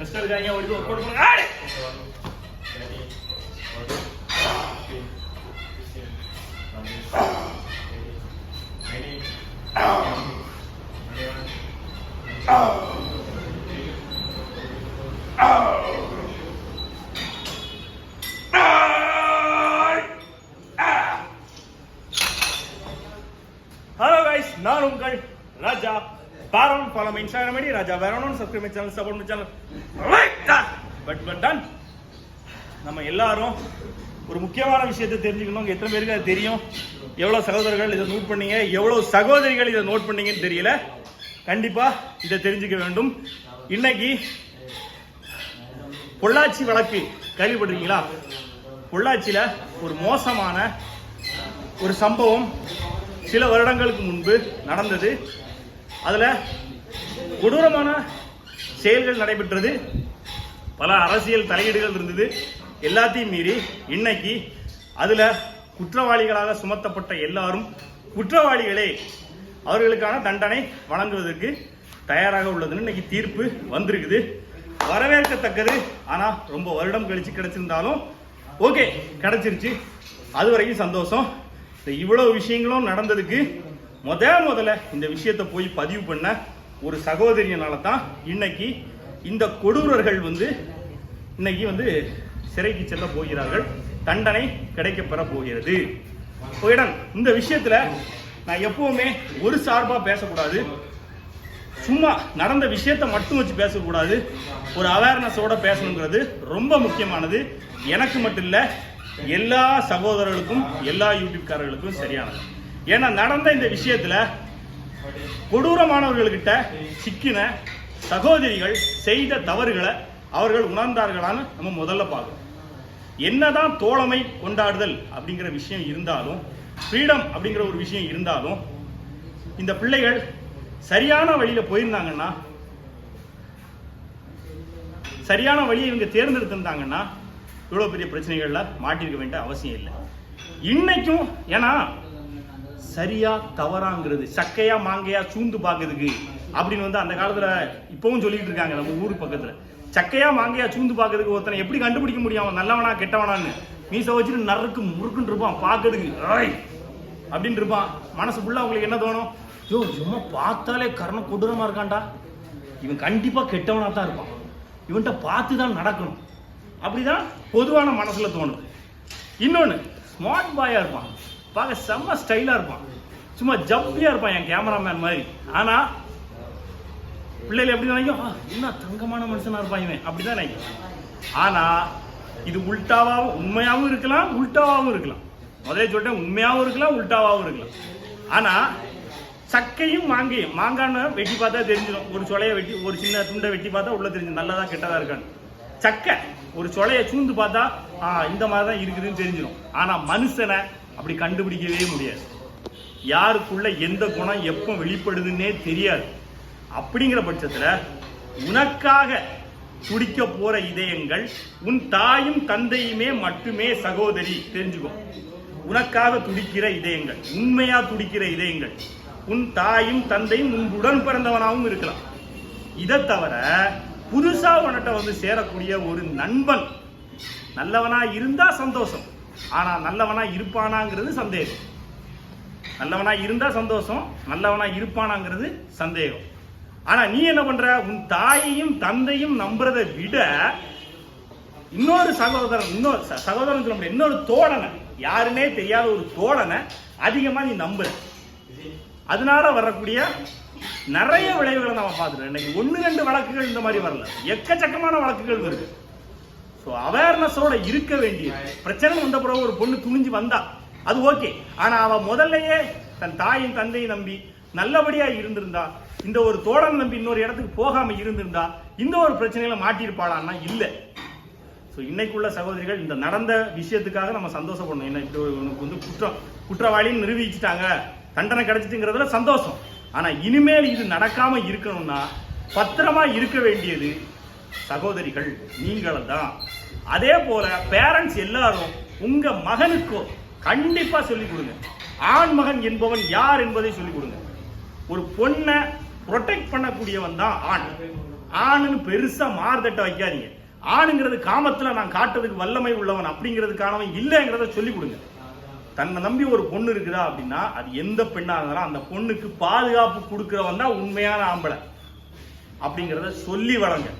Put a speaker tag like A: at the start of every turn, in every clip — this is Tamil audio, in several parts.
A: ரெஸ்ட் எடுக்காங்க ஓடி ஒர்க் அவுட் பண்ணுங்க Raja வேறணும் subscribe my channel support my channel but but ton நம்ம எல்லாரும் ஒரு முக்கியமான விஷயத்தை தெரிஞ்சுக்கணும். எத்தனை பேருக்கு அது தெரியும்? எவ்வளோ சகோதரர்கள் இதை நோட் பண்ணீங்க? எவ்வளோ சகோதரிகள் இதை நோட் பண்ணீங்கன்னு தெரியல. கண்டிப்பாக இதை தெரிஞ்சுக்க வேண்டும். இன்னைக்கு பொள்ளாச்சி வழக்கு கேள்விப்பட்டிருக்கீங்களா? பொள்ளாச்சியில ஒரு மோசமான ஒரு சம்பவம் சில வருடங்களுக்கு முன்பு நடந்தது. அதில் கொடூரமான செயல்கள் நடைபெற்றது. பல அரசியல் தலையீடுகள் இருந்தது. எல்லாத்தையும் மீறி இன்னைக்கு அதில் குற்றவாளிகளாக சுமத்தப்பட்ட எல்லாரும் குற்றவாளிகளே அவர்களுக்கான தண்டனை வழங்குவதற்கு தயாராக உள்ளதுன்னு இன்னைக்கு தீர்ப்பு வந்திருக்குது. வரவேற்கத்தக்கது. ஆனால் ரொம்ப வருடம் கழித்து கிடச்சிருந்தாலும் ஓகே கிடச்சிருச்சு. அது வரைக்கும் சந்தோஷம். இந்த இவ்வளோ விஷயங்களும் நடந்ததுக்கு முத முதல்ல இந்த விஷயத்தை போய் பதிவு பண்ண ஒரு சகோதரியனால தான் இன்னைக்கு இந்த கொடூரர்கள் வந்து இன்னைக்கு வந்து சிறைக்கு செல்ல போகிறார்கள். தண்டனை கிடைக்க பெற போகிறது போயிடம் இந்த விஷயத்துல நான் எப்பவுமே ஒரு சார்பா பேசக்கூடாது. சும்மா நடந்த விஷயத்தை மட்டும் வச்சு பேசக்கூடாது. ஒரு அவேர்னஸோட பேசணுங்கிறது ரொம்ப முக்கியமானது. எனக்கு மட்டும் இல்ல எல்லா சகோதரர்களுக்கும் எல்லா யூடியூப்காரர்களுக்கும் சரியானது. ஏன்னா நடந்த இந்த விஷயத்துல கொடூரமானவர்கள்கிட்ட சிக்கின சகோதரிகள் செய்த தவறுகளை அவர்கள் உணர்ந்தார்களான்னு நம்ம முதல்ல பார்க்கணும். என்னதான் தோழமை கொண்டாடுதல் அப்படிங்கிற விஷயம் இருந்தாலும் ஃப்ரீடம் அப்படிங்கிற ஒரு விஷயம் இருந்தாலும் இந்த பிள்ளைகள் சரியான வழியில் போயிருந்தாங்கன்னா சரியான வழியை இவங்க தேர்ந்தெடுத்திருந்தாங்கன்னா இவ்வளோ பெரிய பிரச்சனைகளில் மாட்டிருக்க வேண்டிய அவசியம் இல்லை. இன்னைக்கும் ஏன்னா சரியா தவறாங்கிறது சக்கையா மாங்கையா சூந்து பார்க்கறதுக்கு அப்படின்னு வந்து அந்த காலத்துல இப்பவும் சொல்லிட்டு இருக்காங்க நம்ம ஊர் பக்கத்துல. சக்கையா மாங்கையா சூந்து பார்க்கறதுக்கு ஒருத்தனை எப்படி கண்டுபிடிக்க முடியும்? அவன் நல்லவனா கெட்டவனான்னு. மீச வச்சுட்டு நறுக்கு முறுக்குன்னு இருப்பான் பார்க்கறதுக்கு. ஆய் அப்படின்னு இருப்பான். மனசு ஃபுல்லா அவங்களுக்கு என்ன தோணும்? யோ சும்மா பார்த்தாலே கரணம் கொடூரமா இருக்கான்டா. இவன் கண்டிப்பா கெட்டவனா தான் இருப்பான். இவன்கிட்ட பார்த்து தான் நடக்கணும். அப்படிதான் பொதுவான மனசுல தோணுது. இன்னொன்னு ஸ்மார்ட் பாயா இருப்பான். பார்க்க செம்ம ஸ்டைலாக இருப்பான். சும்மா ஜப்பியாக இருப்பான் என் கேமராமேன் மாதிரி. ஆனால் பிள்ளைகள் எப்படி நினைக்கும்? என்ன தங்கமான மனுஷனாக இருப்பான் இவன்? அப்படிதான் நினைக்கும். ஆனால் இது உல்டாவாகவும் உண்மையாகவும் இருக்கலாம் உல்டாவாகவும் இருக்கலாம். முதலே சொல்லிட்டேன் உண்மையாகவும் இருக்கலாம் உல்டாவாகவும் இருக்கலாம். ஆனால் சக்கையும் மாங்கையும். மாங்கான்னு வெட்டி பார்த்தா தெரிஞ்சிடும். ஒரு சொலையை வெட்டி ஒரு சின்ன துண்டை வெட்டி பார்த்தா உள்ள தெரிஞ்சிடும். நல்லதா கெட்டதா இருக்கான்னு. சக்கை ஒரு சொலையை சூழ்ந்து பார்த்தா ஆ இந்த மாதிரி தான் இருக்குதுன்னு தெரிஞ்சிடும். ஆனால் மனுஷனை அப்படி கண்டுபிடிக்கவே முடியாது. யாருக்குள்ள எந்த குணம் எப்போ வெளிப்படுதுன்னே தெரியாது. அப்படிங்கிற பட்சத்தில் உனக்காக துடிக்க போற இதயங்கள் உன் தாயும் தந்தையுமே மட்டுமே சகோதரி. தெரிஞ்சுக்கோ. உனக்காக துடிக்கிற இதயங்கள் உண்மையா துடிக்கிற இதயங்கள் உன் தாயும் தந்தையும் உன் உடன் பிறந்தவனாகவும் இருக்கலாம். இதை தவிர புதுசா உன்கிட்ட வந்து சேரக்கூடிய ஒரு நண்பன் நல்லவனா இருந்தா சந்தோஷம். ஆனா நல்லவனா இருப்பானாங்கிறது சந்தேகம். நல்லவனா இருந்தா சந்தோஷம் நல்லவனா இருப்பானாங்கிறது சந்தேகம். ஆனா நீ என்ன பண்ற? உன் தாயையும் தந்தையும் நம்புறதை விட இன்னொரு சகோதரன் இன்னொரு சகோதரன் சொல்ல முடியும் இன்னொரு தோழனை யாருன்னே தெரியாத ஒரு தோழனை அதிகமா நீ நம்புற. அதனால வரக்கூடிய நிறைய விளைவுகளை நம்ம பார்த்துருக்கோம். இன்னைக்கு ஒன்று ரெண்டு வழக்குகள் இந்த மாதிரி வரல. எக்கச்சக்கமான வழக்குகள் வருது. ஸோ அவேர்னஸோட இருக்க வேண்டியது. பிரச்சனை வந்த பிறகு ஒரு பொண்ணு துணிஞ்சு வந்தா அது ஓகே. ஆனா அவ முதல்லயே தன் தாயின் தந்தையை நம்பி நல்லபடியா இருந்திருந்தா இந்த ஒரு தோழன் நம்பி இன்னொரு இடத்துக்கு போகாம இருந்திருந்தா இந்த ஒரு பிரச்சனையில மாட்டியிருப்பாளான்னா இல்ல. ஸோ இன்னைக்குள்ள சகோதரிகள் இந்த நடந்த விஷயத்துக்காக நம்ம சந்தோஷப்படணும். என்ன இப்படி உனக்கு வந்து குற்றம் குற்றவாளின்னு நிரூபிச்சுட்டாங்க. தண்டனை கிடைச்சிட்டுங்கிறதுல சந்தோஷம். ஆனா இனிமேல் இது நடக்காம இருக்கணும்னா பத்திரமா இருக்க வேண்டியது சகோதரிகள் நீங்களும் தான் அதே போல பேரண்ட்ஸ் எல்லாரும் உங்க மகனுக்கோ கண்டிப்பா சொல்லிக் கொடுங்க. ஆண் மகன் என்பவன் யார் என்பதை சொல்லிக் கொடுங்க. ஒரு பொண்ணை ப்ரொடெக்ட் பண்ணக்கூடியவன் தான் ஆண். ஆணுன்னு பெருசா மார்தட்ட வைக்காதீங்க. ஆணுங்கிறது காமத்துல நான் காட்டுறதுக்கு வல்லமை உள்ளவன் அப்படிங்கிறதுக்கானவன் இல்லைங்கிறத சொல்லிக் கொடுங்க. தன்னை நம்பி ஒரு பொண்ணு இருக்குதா அப்படின்னா அது எந்த பெண்ணா இருந்தாலும் அந்த பொண்ணுக்கு பாதுகாப்பு கொடுக்குறவன் தான் உண்மையான ஆம்பளை. அப்படிங்கிறத சொல்லி வளங்க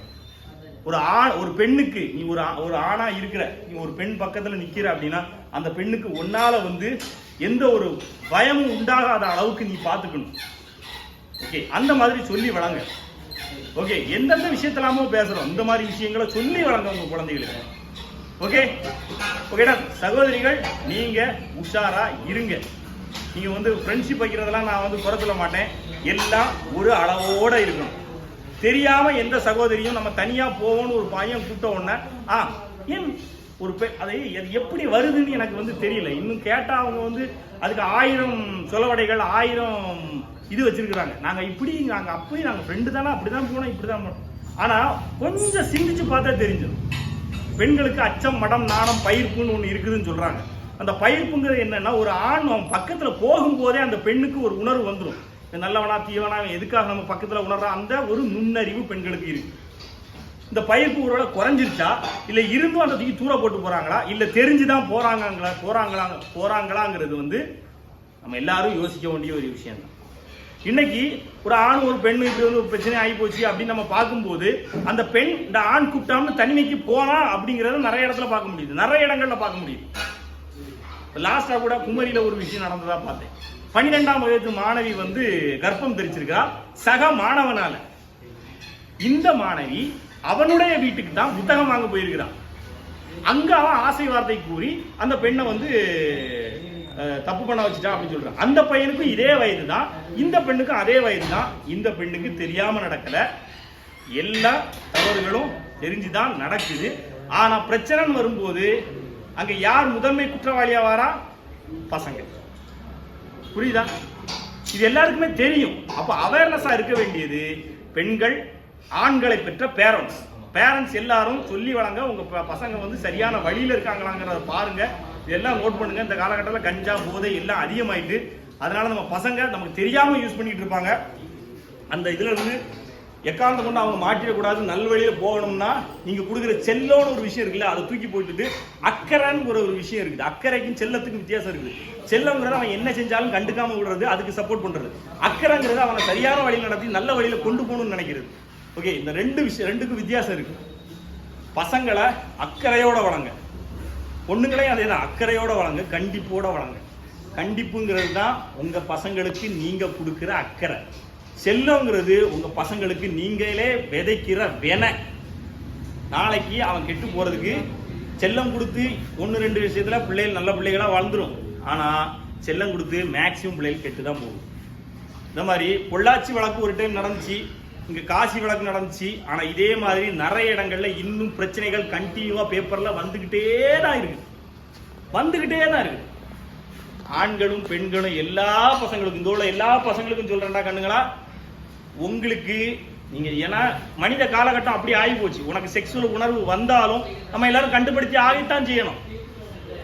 A: ஒரு ஆண் ஒரு பெண்ணுக்கு நீ ஒரு ஆ- ஒரு ஆணா இருக்கிற நீ ஒரு பெண் பக்கத்துல நிக்கிற அப்படின்னா அந்த பெண்ணுக்கு உன்னால வந்து எந்த ஒரு பயமும் உண்டாகாத அளவுக்கு நீ பார்த்துக்கணும் ஓகே அந்த மாதிரி சொல்லி வழங்க ஓகே எந்தெந்த விஷயத்தெல்லாமோ பேசுறோம். இந்த மாதிரி விஷயங்களை சொல்லி வழங்க உங்க குழந்தைகளுக்கு. ஓகே ஓகேடா சகோதரிகள் நீங்க உஷாரா இருங்க. நீங்க வந்து ஃப்ரெண்ட்ஷிப் வைக்கிறதெல்லாம் நான் வந்து குறை சொல்ல மாட்டேன். எல்லாம் ஒரு அளவோட இருக்கணும். தெரியாம எந்த சகோதரியும் நம்ம தனியா போவோம்னு ஒரு பையன் கூட்ட உடனே ஆ ஏன் ஒரு பெ அதை அது எப்படி வருதுன்னு எனக்கு வந்து தெரியல. இன்னும் கேட்டால் அவங்க வந்து அதுக்கு ஆயிரம் சொலவடைகள் ஆயிரம் இது வச்சிருக்கிறாங்க. நாங்கள் இப்படி நாங்கள் அப்படி நாங்கள் ஃப்ரெண்டு தானே அப்படிதான் போனோம் இப்படி தான் போனோம். ஆனால் கொஞ்சம் சிந்திச்சு பார்த்தா தெரிஞ்சிடும். பெண்களுக்கு அச்சம் மடம் நாணம் பயிர்ப்புன்னு ஒன்று இருக்குதுன்னு சொல்கிறாங்க அந்த பயிர்ப்புங்கிறது என்னன்னா ஒரு ஆண் அவன் போகும்போதே அந்த பெண்ணுக்கு ஒரு உணர்வு வந்துடும் நல்லவனா தீவனா எதுக்காக நம்ம பக்கத்துல உணர்றான் அந்த ஒரு நுண்ணறிவு பெண்களுக்கு இருக்கு. இந்த பயிர்ப்பு ஒருவேளை குறைஞ்சிருச்சா? இல்ல இருந்தும் அந்த தூக்கி தூர போட்டு போறாங்களா? இல்ல தெரிஞ்சுதான் போறாங்களா போறாங்களா போறாங்களாங்கிறது வந்து நம்ம எல்லாரும் யோசிக்க வேண்டிய ஒரு விஷயம் தான் இன்னைக்கு ஒரு ஆண் ஒரு பெண் இப்படி வந்து ஒரு பிரச்சனை ஆகி போச்சு அப்படின்னு நம்ம பார்க்கும்போது அந்த பெண் இந்த ஆண் கூப்பிட்டாமனு தனிமைக்கு போனா அப்படிங்கறத நிறைய இடத்துல பார்க்க முடியுது. நிறைய இடங்கள்ல பார்க்க முடியுது. லாஸ்டா கூட குமரியில ஒரு விஷயம் நடந்ததா பார்த்தேன். பன்னிரெண்டாம் வயது மாணவி வந்து கர்ப்பம் தெரிச்சிருக்கிறா சக மாணவனால. இந்த மாணவி அவனுடைய வீட்டுக்கு தான் புத்தகம் வாங்க போயிருக்கிறான் அங்க அவன் ஆசை வார்த்தை கூறி அந்த பெண்ணை வந்து தப்பு பண்ண வச்சுட்டான் அப்படின்னு சொல்றான். அந்த பையனுக்கும் இதே வயது தான். இந்த பெண்ணுக்கும் அதே வயது தான். இந்த பெண்ணுக்கு தெரியாம நடக்கல. எல்லா தவறுகளும் தெரிஞ்சுதான் நடக்குது. ஆனா பிரச்சனைன்னு வரும்போது அங்க யார் முதன்மை குற்றவாளியா வாரா? பசங்க. புரியுதா? இது எல்லாருக்குமே தெரியும். அப்போ அவேர்னஸாக இருக்க வேண்டியது பெண்கள் ஆண்களை பெற்ற பேரண்ட்ஸ் பேரண்ட்ஸ் எல்லாரும் சொல்லி வழங்க உங்கள் ப- பசங்க வந்து சரியான வழியில் இருக்காங்களாங்கிறத பாருங்க. இதெல்லாம் நோட் பண்ணுங்க. இந்த காலகட்டத்தில் கஞ்சா போதை எல்லாம் அதிகமாயிட்டு அதனால நம்ம பசங்க நமக்கு தெரியாமல் யூஸ் பண்ணிட்டு இருப்பாங்க. அந்த இதுல இருந்து எக்காரணத்தை கொண்டு அவங்க மாட்டிடக்கூடாது நல்வழியில போகணும்னா நீங்கள் கொடுக்குற செல்லோன்னு ஒரு விஷயம் இருக்குல்ல அதை தூக்கி போட்டுட்டு அக்கறைன்னு ஒரு விஷயம் இருக்குது. அக்கறைக்கும் செல்லத்துக்கும் வித்தியாசம் இருக்குது. செல்லங்கிறது அவன் என்ன செஞ்சாலும் கண்டுக்காம விடுறது அதுக்கு சப்போர்ட் பண்ணுறது அக்கறைங்கிறது அவனை சரியான வழியில் நடத்தி நல்ல வழியில் கொண்டு போகணும்னு நினைக்கிறது. ஓகே இந்த ரெண்டு விஷயம் ரெண்டுக்கும் வித்தியாசம் இருக்கு. பசங்களை அக்கறையோட வளங்க. பொண்ணுங்களையும் அதே தான் அக்கறையோட வளங்க கண்டிப்போட வளங்க. கண்டிப்புங்கிறது தான் உங்க பசங்களுக்கு நீங்க கொடுக்குற அக்கறை. செல்லங்கிறது உங்கள் பசங்களுக்கு நீங்களே விதைக்கிற வெனை. நாளைக்கு அவன் கெட்டு போகிறதுக்கு செல்லம் கொடுத்து ஒன்று ரெண்டு விஷயத்தில் பிள்ளைகள் நல்ல பிள்ளைகளாக வளர்ந்துரும் ஆனால் செல்லம் கொடுத்து மேக்ஸிமம் பிள்ளைகள் கெட்டு தான் போகும். இந்த மாதிரி பொள்ளாச்சி வழக்கு ஒரு டைம் நடந்துச்சு. இங்கே காசி வழக்கு நடந்துச்சு. ஆனால் இதே மாதிரி நிறைய இடங்களில் இன்னும் பிரச்சனைகள் கண்டினியூவாக பேப்பரில் வந்துக்கிட்டே தான் இருக்கு. வந்துக்கிட்டே தான் இருக்கு. ஆண்களும் பெண்களும் எல்லா பசங்களுக்கும் இந்த உள்ள எல்லா பசங்களுக்கும் சொல்கிறேன்டா கண்ணுங்களா உங்களுக்கு நீங்க ஏன்னா மனித காலகட்டம் அப்படி ஆகி போச்சு. உனக்கு செக்ஸுவல் உணர்வு வந்தாலும் நம்ம எல்லாரும் கண்டுபிடிச்சு ஆகித்தான் செய்யணும்.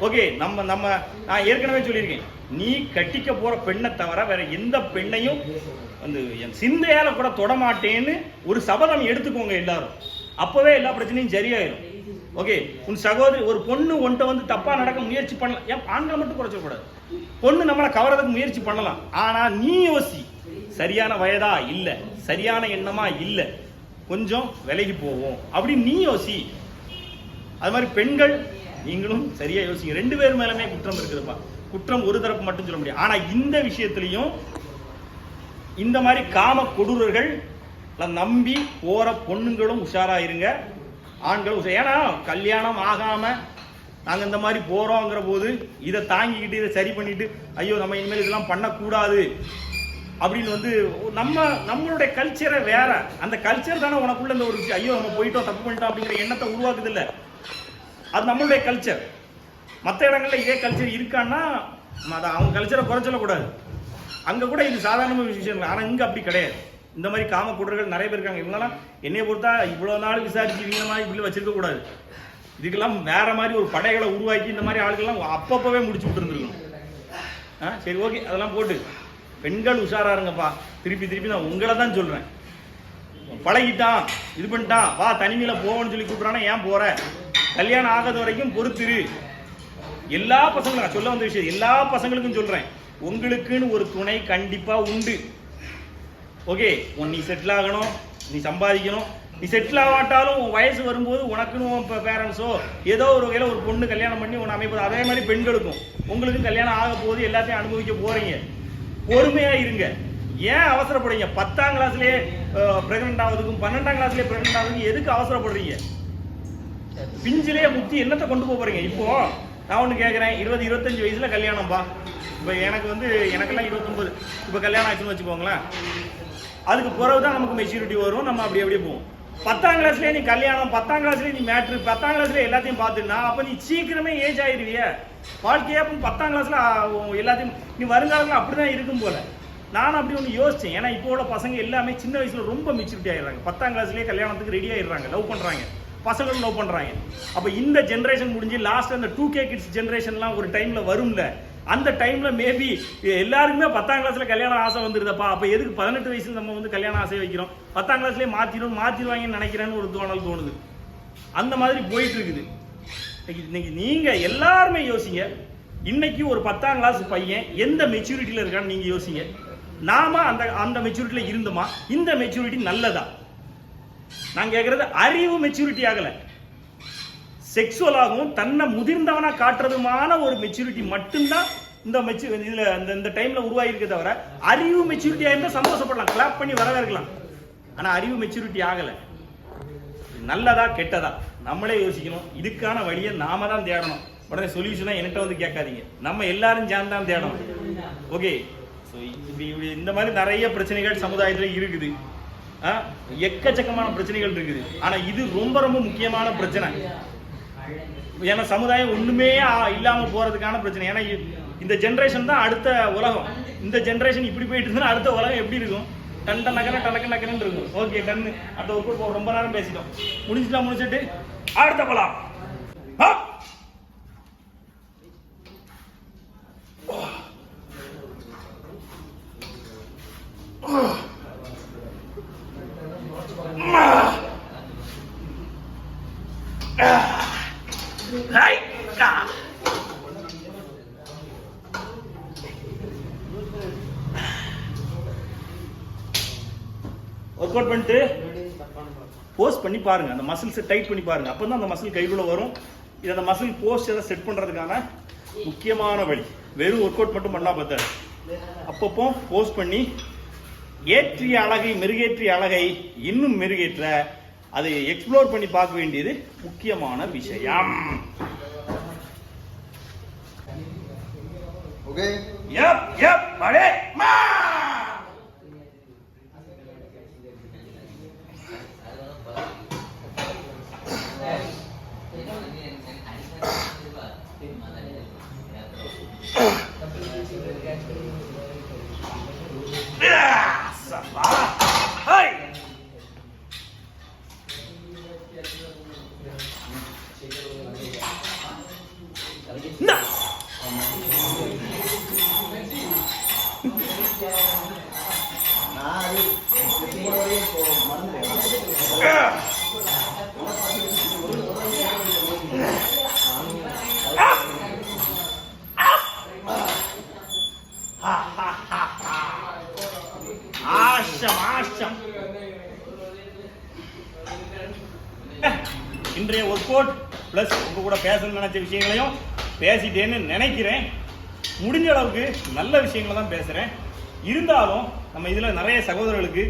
A: ஓகே நம்ம நம்ம நான் ஏற்கனவே சொல்லியிருக்கேன். நீ கட்டிக்க போற பெண்ணை தவிர வேற எந்த பெண்ணையும் வந்து என் சிந்தையால கூட தொடமாட்டேன்னு ஒரு சபதம் எடுத்துக்கோங்க எல்லாரும். அப்பவே எல்லா பிரச்சனையும் சரியாயிடும் ஓகே உன் சகோதரி ஒரு பொண்ணு ஒன்ட்ட வந்து தப்பா நடக்க முயற்சி பண்ணலாம் ஏன் ஆண்களை மட்டும் குறைச்சக்கூடாது பொண்ணு நம்மளை கவரதுக்கு முயற்சி பண்ணலாம். ஆனா நீ யோசி. சரியான வயதா இல்ல சரியான எண்ணமா இல்ல கொஞ்சம் விலகி போவோம். அப்படின்னு நீ யோசி. அது மாதிரி பெண்கள் நீங்களும் சரியா யோசிங்க. ரெண்டு பேர் மேலுமே குற்றம் இருக்குதுப்பா. குற்றம் ஒரு தரப்பு மட்டும் சொல்ல முடியாது. ஆனா இந்த விஷயத்திலையும் இந்த மாதிரி காம கொடூரர்கள் நம்பி போற பொண்ணுங்களும் உஷாரா இருங்க. ஆண்களும் உஷா- ஏன்னா கல்யாணம் ஆகாம நாங்க இந்த மாதிரி போறோங்கிற போது இதை தாங்கிக்கிட்டு இதை சரி பண்ணிட்டு ஐயோ நம்ம இனிமேல் இதெல்லாம் பண்ணக்கூடாது. அப்படின்னு வந்து நம்ம நம்மளுடைய கல்ச்சரை வேற. அந்த கல்ச்சர் தானே உனக்குள்ள இந்த ஒரு விஷயம். ஐயோ நம்ம போயிட்டோம் தப்பு பண்ணிட்டோம் அப்படிங்கிற எண்ணத்தை உருவாக்குது இல்ல. அது நம்மளுடைய கல்ச்சர் மற்ற இடங்கள்ல இதே கல்ச்சர் இருக்கான்னா அதை அவங்க கல்ச்சரை குறை சொல்லக்கூடாது. அங்க கூட இது சாதாரண விஷயம் ஆனால் ஆனா இங்க அப்படி கிடையாது. இந்த மாதிரி காம குடர்கள் நிறைய பேர் இருக்காங்க. இவங்கெல்லாம் என்னைய பொறுத்தா இவ்வளவு நாள் விசாரிச்சு இவங்க மாதிரி இப்படி வச்சிருக்க கூடாது. இதுக்கெல்லாம் வேற மாதிரி ஒரு படைகளை உருவாக்கி இந்த மாதிரி ஆளுக்கெல்லாம் அப்பப்பவே முடிச்சு விட்டுருந்துருக்கணும் ஆ சரி ஓகே. அதெல்லாம் போட்டு. பெண்கள் உஷாரா இருங்கப்பா திருப்பி திருப்பி நான் உங்களை தான் சொல்றேன். பழகிட்டான் இது பண்ணிட்டான் வா தனிமையில போவோன்னு சொல்லி கூப்பிடுறானா ஏன் போற? கல்யாணம் ஆகாத வரைக்கும் பொறுத்திரு. எல்லா பசங்களும் நான் சொல்ல வந்த விஷயம் எல்லா பசங்களுக்கும் சொல்றேன். உங்களுக்குன்னு ஒரு துணை கண்டிப்பா உண்டு. ஓகே உன் நீ செட்டில் ஆகணும் நீ சம்பாதிக்கணும். நீ செட்டில் ஆகாட்டாலும் உன் வயசு வரும்போது உனக்குன்னு உன் பேரண்ட்ஸோ ஏதோ ஒரு வகையில் ஒரு பொண்ணு கல்யாணம் பண்ணி உன்னை அமைப்பது. அதே மாதிரி பெண்களுக்கும். உங்களுக்கும் கல்யாணம் ஆக போகுது எல்லாத்தையும் அனுபவிக்க போறீங்க. பொறுமையா இருங்க. ஏன் அவசரப்படுறீங்க? பத்தாம் கிளாஸ்லயே பிரெக்னென்ட் ஆகுதுக்கும் பன்னெண்டாம் கிளாஸ்லயே பிரெக்னென்ட் ஆகுதுக்கும் எதுக்கு அவசரப்படுறீங்க? பிஞ்சிலேயே முத்தி என்னத்தை கொண்டு போக போறீங்க? இப்போ நான் ஒன்று கேட்குறேன் இருபது இருபத்தஞ்சு வயசுல கல்யாணம்பா இப்போ எனக்கு வந்து எனக்கெல்லாம் இருபத்தொம்பது இப்போ கல்யாணம் ஆச்சுன்னு வச்சுக்கோங்களேன். அதுக்கு பிறகு தான் நமக்கு மெச்சூரிட்டி வரும். நம்ம அப்படி அப்படியே போவோம். பத்தாம் கிளாஸ்லயே நீ கல்யாணம் பத்தாம் கிளாஸ்லயே நீ மேட்ரு பத்தாம் கிளாஸ்லயே எல்லாத்தையும் பார்த்துனா அப்ப நீ சீக்கிரமே ஏஜ் ஆயிருவிய. வாழ்க்கையா அப்போ பத்தாம் கிளாஸ்ல எல்லாத்தையும் நீ வருங்காலத்துல அப்படிதான் இருக்கும் போல. நானும் அப்படி ஒன்று யோசிச்சேன். ஏன்னா இப்போ உள்ள பசங்க எல்லாமே சின்ன வயசுல ரொம்ப மெச்சூரிட்டி ஆயிடுறாங்க. பத்தாம் கிளாஸ்லயே கல்யாணத்துக்கு ரெடி ஆயிடுறாங்க. லவ் பண்றாங்க. பசங்களும் லவ் பண்றாங்க. அப்ப இந்த ஜென்ரேஷன் முடிஞ்சு லாஸ்ட் அந்த டூ கே கிட்ஸ் ஜென்ரேஷன்லாம் ஒரு டைம்ல வரும்ல. அந்த டைம்ல மேபி எல்லாருக்குமே பத்தாம் கிளாஸ்ல கல்யாணம் ஆசை வந்துருதப்பா. அப்ப எதுக்கு பதினெட்டு வயசுல நம்ம வந்து கல்யாணம் ஆசை வைக்கிறோம்? பத்தாம் கிளாஸ்லயே மாத்திரும் மாத்திருவாங்கன்னு நினைக்கிறேன்னு ஒரு தோணல் தோணுது. அந்த மாதிரி போயிட்டு இருக்குது இன்னைக்கு நீங்கள் நீங்க எல்லாருமே யோசிங்க. இன்னைக்கு ஒரு பத்தாம் கிளாஸ் பையன் எந்த மெச்சூரிட்டியில இருக்கான்னு நீங்க யோசிங்க. நாம அந்த அந்த மெச்சூரிட்டியில இருந்தோமா? இந்த மெச்சூரிட்டி நல்லதா? நான் கேட்குறது அறிவு மெச்சூரிட்டி ஆகலை. செக்ஸுவலாகவும் தன்னை முதிர்ந்தவனா காட்டுறதுமான ஒரு மெச்சூரிட்டி மட்டும்தான் இந்த மெச்சு இதுல இந்த இந்த டைம்ல உருவாகிருக்கே தவிர அறிவு மெச்சூரிட்டி ஆயிருந்தா சந்தோஷப்படலாம். கிளாப் பண்ணி வரவேற்கலாம். ஆனா அறிவு மெச்சூரிட்டி ஆகல. நல்லதா கெட்டதா? நம்மளே யோசிக்கணும். இதுக்கான வழியை நாம தான் தேடணும். உடனே சொல்யூஷனா என்கிட்ட வந்து கேட்காதீங்க. நம்ம எல்லாரும் சேர்ந்து தான் தேடணும். ஓகே ஸோ இப்படி இப்படி இந்த மாதிரி நிறைய பிரச்சனைகள் சமுதாயத்துல இருக்குது. ஆ, எக்கச்சக்கமான பிரச்சனைகள் இருக்குது. ஆனா இது ரொம்ப ரொம்ப முக்கியமான பிரச்சனை. ஏன்னா சமுதாயம் ஒண்ணுமே இல்லாமல் இல்லாம போறதுக்கான பிரச்சனை. ஏன்னா இந்த ஜென்ரேஷன் தான் அடுத்த உலகம். இந்த ஜென்ரேஷன் இப்படி போயிட்டு இருந்தா அடுத்த உலகம் எப்படி இருக்கும்? டண்ட நகர டனக்க நக்கரன்னு இருக்கும். ஓகே டன்னு அடுத்த ஒரு கூட ரொம்ப நேரம் பேசிட்டோம். முடிஞ்சுட்டா? முடிச்சிட்டு அடுத்த போலாம் ஆ! ஒர்க் அவுட் பண்ணிட்டு போஸ்ட் பண்ணி பாருங்க. அந்த மசில்ஸை டைட் பண்ணி பாருங்க. அப்போ தான் அந்த மசில் கைக்குள்ள வரும். இது அந்த மசில் போஸ்ட் எதை செட் பண்ணுறதுக்கான முக்கியமான வழி. வெறும் ஒர்க் அவுட் மட்டும் பண்ணா பார்த்தாரு அப்பப்போ போஸ்ட் பண்ணி ஏற்றிய அழகை மெருகேற்றிய அழகை இன்னும் மெருகேற்ற அதை எக்ஸ்ப்ளோர் பண்ணி பார்க்க வேண்டியது முக்கியமான விஷயம்.
B: Okay?
A: இன்றைய ஒர்க் அவுட் ப்ளஸ் உங்கள் கூட பேசணும்னு நினச்ச விஷயங்களையும் பேசிட்டேன்னு நினைக்கிறேன். முடிஞ்ச அளவுக்கு நல்ல விஷயங்களை தான் பேசுகிறேன் இருந்தாலும் நம்ம இதில் நிறைய சகோதரர்களுக்கு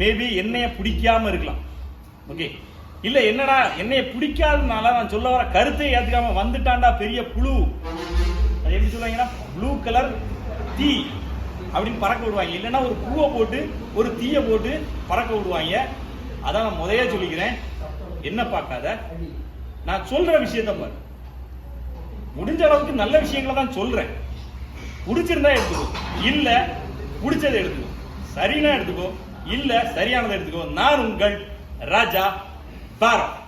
A: மேபி என்னைய பிடிக்காமல் இருக்கலாம். ஓகே இல்லை என்னடா என்னைய பிடிக்காதனால நான் சொல்ல வர கருத்தை ஏற்றுக்காம வந்துட்டாண்டா பெரிய புழு. அது எப்படி சொல்லுவாங்கன்னா ப்ளூ கலர் தீ அப்படின்னு பறக்க விடுவாங்க. இல்லைன்னா ஒரு பூவை போட்டு ஒரு தீயை போட்டு பறக்க விடுவாங்க. அதான் நான் முதல்ல சொல்லிக்கிறேன். என்ன பார்க்காத? நான் சொல்ற விஷயத்த பாரு. முடிஞ்ச அளவுக்கு நல்ல விஷயங்களை தான் சொல்றேன். பிடிச்சிருந்தா எடுத்துக்கோ. இல்ல பிடிச்சதை எடுத்துக்கோ. சரினா எடுத்துக்கோ. இல்ல சரியானதை எடுத்துக்கோ. நான் உங்கள் ராஜா பாரத்.